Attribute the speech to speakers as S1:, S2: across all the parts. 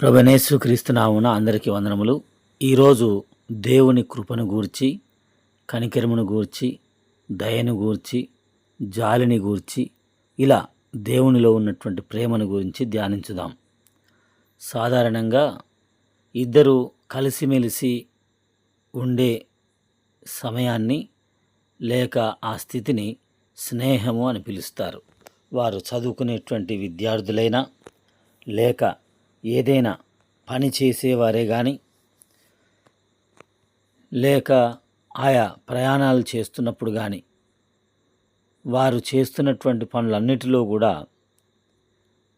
S1: ప్రభనేసు క్రీస్తునామున అందరికీ వందనములు. ఈరోజు దేవుని కృపను గూర్చి కనికరమును గూర్చి దయను గూర్చి జాలిని గూర్చి ఇలా దేవునిలో ఉన్నటువంటి ప్రేమను గురించి ధ్యానించుదాం. సాధారణంగా ఇద్దరు కలిసిమెలిసి ఉండే సమయాన్ని లేక ఆ స్థితిని స్నేహము అని పిలుస్తారు. వారు చదువుకునేటువంటి విద్యార్థులైనా లేక ఏదైనా పని చేసేవారే కానీ లేక ఆయా ప్రయాణాలు చేస్తున్నప్పుడు కానీ వారు చేస్తున్నటువంటి పనులన్నిటిలో కూడా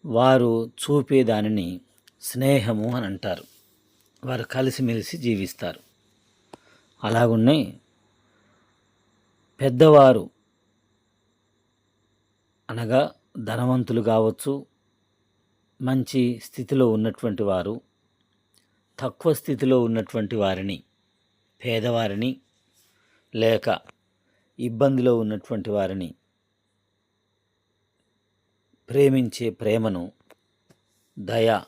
S1: వారు చూపేదానిని స్నేహము అని అంటారు. వారు కలిసిమెలిసి జీవిస్తారు. అలాగున్నే పెద్దవారు అనగా ధనవంతులు కావచ్చు మంచి స్థితిలో ఉన్నటువంటి వారు తక్కువ స్థితిలో ఉన్నటువంటి వారిని పేదవారిని లేక ఇబ్బందిలో ఉన్నటువంటి వారిని ప్రేమించే ప్రేమను దయ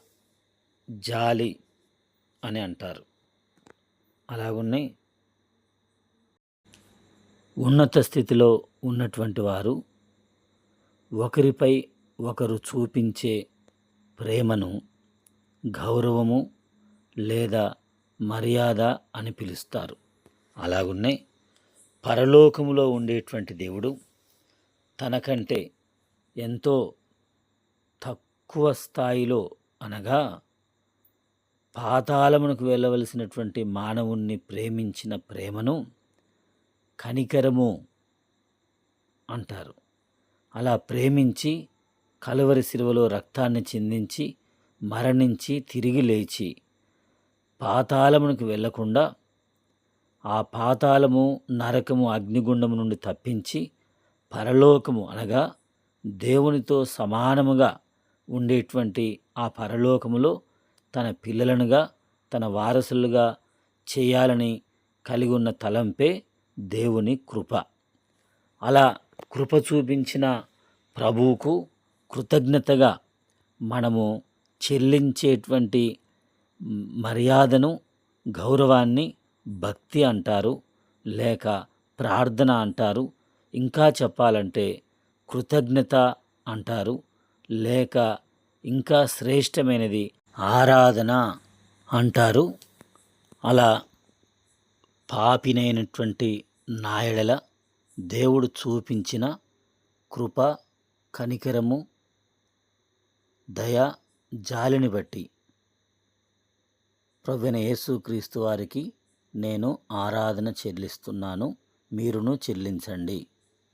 S1: జాలి అని అంటారు. అలాగున్నే ఉన్నత స్థితిలో ఉన్నటువంటి వారు ఒకరిపై ఒకరు చూపించే ప్రేమను గౌరవము లేదా మర్యాద అని పిలుస్తారు. అలాగున్నే పరలోకములో ఉండేటువంటి దేవుడు తనకంటే ఎంతో తక్కువ స్థాయిలో అనగా పాతాళమునకు వెళ్ళవలసినటువంటి మానవుణ్ణి ప్రేమించిన ప్రేమను కనికరము అంటారు. అలా ప్రేమించి కలువరి శిలువలో రక్తాన్ని చిందించి మరణించి తిరిగి లేచి పాతాళమునికి వెళ్ళకుండా ఆ పాతాళము నరకము అగ్నిగుండము నుండి తప్పించి పరలోకము అనగా దేవునితో సమానముగా ఉండేటువంటి ఆ పరలోకములో తన పిల్లలనుగా తన వారసులుగా చేయాలని కలిగి ఉన్న తలంపే దేవుని కృప. అలా కృప చూపించిన ప్రభువుకు కృతజ్ఞతగా మనము చెల్లించేటువంటి మర్యాదను గౌరవాన్ని భక్తి అంటారు లేక ప్రార్థన అంటారు ఇంకా చెప్పాలంటే కృతజ్ఞత అంటారు లేక ఇంకా శ్రేష్టమైనది ఆరాధన అంటారు. అలా పాపినైనటువంటి నాయడల దేవుడు చూపించిన కృప కనికరము దయ జాలిని బట్టి ప్రవ్వైన యేసుక్రీస్తు వారికి నేను ఆరాధన చెల్లిస్తున్నాను. మీరును చెల్లించండి.